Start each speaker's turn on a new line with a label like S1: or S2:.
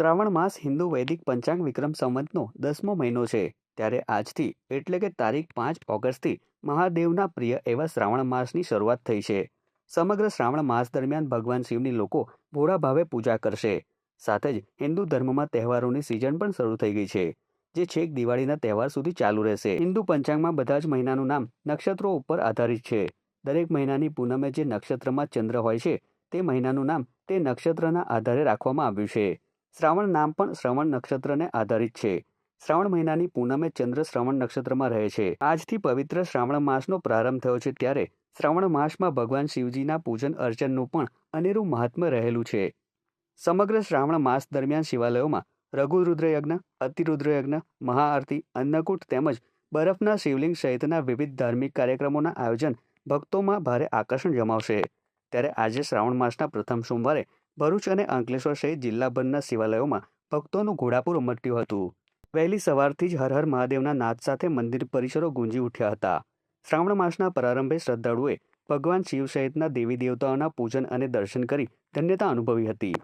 S1: શ્રાવણ માસ હિન્દુ વૈદિક પંચાંગ વિક્રમ સંવતનો દસમો મહિનો છે. ત્યારે આજથી, એટલે કે તારીખ પાંચ ઓગસ્ટથી, મહાદેવના પ્રિય એવા શ્રાવણ માસની શરૂઆત થઈ છે. સમગ્ર શ્રાવણ માસ દરમિયાન ભગવાન શિવની લોકો ભોળા ભાવે પૂજા કરશે. સાથે જ હિન્દુ ધર્મમાં તહેવારોની સિઝન પણ શરૂ થઈ ગઈ છે, જે છેક દિવાળીના તહેવાર સુધી ચાલુ રહેશે. હિન્દુ પંચાંગમાં બધા જ મહિનાનું નામ નક્ષત્રો ઉપર આધારિત છે. દરેક મહિનાની પૂનમે જે નક્ષત્રમાં ચંદ્ર હોય છે, તે મહિનાનું નામ તે નક્ષત્રના આધારે રાખવામાં આવ્યું છે. શ્રાવણ નામ પણ શ્રવણ નક્ષત્રને આધારિત છે. શ્રાવણ મહિનાની પૂનમે ચંદ્ર શ્રવણ નક્ષત્રમાં રહે છે. આજથી પવિત્ર શ્રાવણ માસનો પ્રારંભ થયો છે ત્યારે શ્રાવણ માસમાં ભગવાન શિવજીના પૂજન અર્ચનનું પણ અનેરું મહાત્મ્ય રહેલું છે. સમગ્ર શ્રાવણ માસ દરમિયાન શિવાલયોમાં રઘુરુદ્ર યજ્ઞ અતિરુદ્ર મહાઆરતી, અન્નકૂટ તેમજ બરફના શિવલિંગ સહિતના વિવિધ ધાર્મિક કાર્યક્રમોના આયોજન ભક્તોમાં ભારે આકર્ષણ જમાવશે. ત્યારે આજે શ્રાવણ માસના પ્રથમ સોમવારે ભરૂચ અને અંકલેશ્વર સહિત જિલ્લાભરના શિવાલયોમાં ભક્તોનું ઘોડાપુર ઉમટ્યું હતું. વહેલી સવારથી જ હર હર મહાદેવના નાદ સાથે મંદિર પરિસરો ગુંજી ઉઠ્યા હતા. શ્રાવણ માસના પ્રારંભે શ્રદ્ધાળુઓએ ભગવાન શિવ સહિતના દેવી દેવતાઓના પૂજન અને દર્શન કરી ધન્યતા અનુભવી હતી.